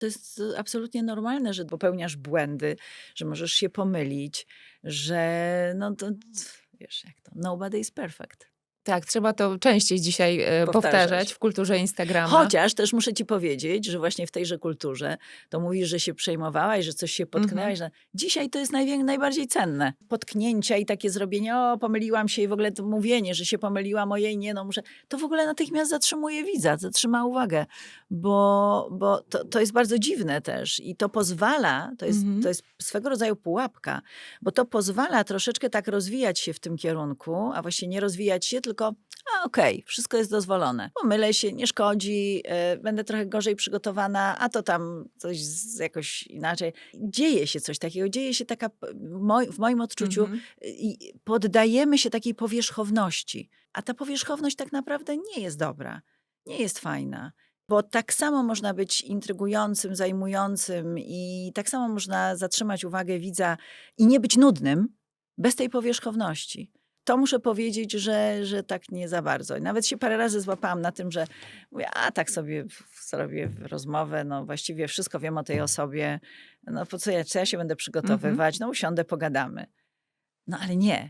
To jest y, absolutnie normalne, że popełniasz błędy, że możesz się pomylić, że no to wiesz jak to, nobody is perfect. Tak, trzeba to częściej dzisiaj e, powtarzać, Powtarzać. w kulturze Instagrama. Chociaż też muszę ci powiedzieć, że właśnie w tejże kulturze to mówisz, że się przejmowałaś, że coś się potknęłaś. Że dzisiaj to jest najwię- najbardziej cenne. Potknięcia i takie zrobienie, o pomyliłam się i w ogóle to mówienie, że się pomyliłam, ojej nie, no muszę. To w ogóle natychmiast zatrzymuje widza, zatrzyma uwagę, bo, bo to, to jest bardzo dziwne też i to pozwala, to jest, Mhm. to jest swego rodzaju pułapka, bo to pozwala troszeczkę tak rozwijać się w tym kierunku, a właśnie nie rozwijać się, tylko a okej, wszystko jest dozwolone. Pomylę się, nie szkodzi, e, będę trochę gorzej przygotowana, a to tam coś z, jakoś inaczej. Dzieje się coś takiego, dzieje się taka, moj, w moim odczuciu, Mhm. i poddajemy się takiej powierzchowności. A ta powierzchowność tak naprawdę nie jest dobra, nie jest fajna. Bo tak samo można być intrygującym, zajmującym i tak samo można zatrzymać uwagę widza i nie być nudnym bez tej powierzchowności. To muszę powiedzieć, że, że tak nie za bardzo. I Nawet się parę razy złapałam na tym, że mówię, a tak sobie zrobię rozmowę, no właściwie wszystko wiem o tej osobie, no po co ja, co ja się będę przygotowywać, no usiądę, pogadamy. No ale nie.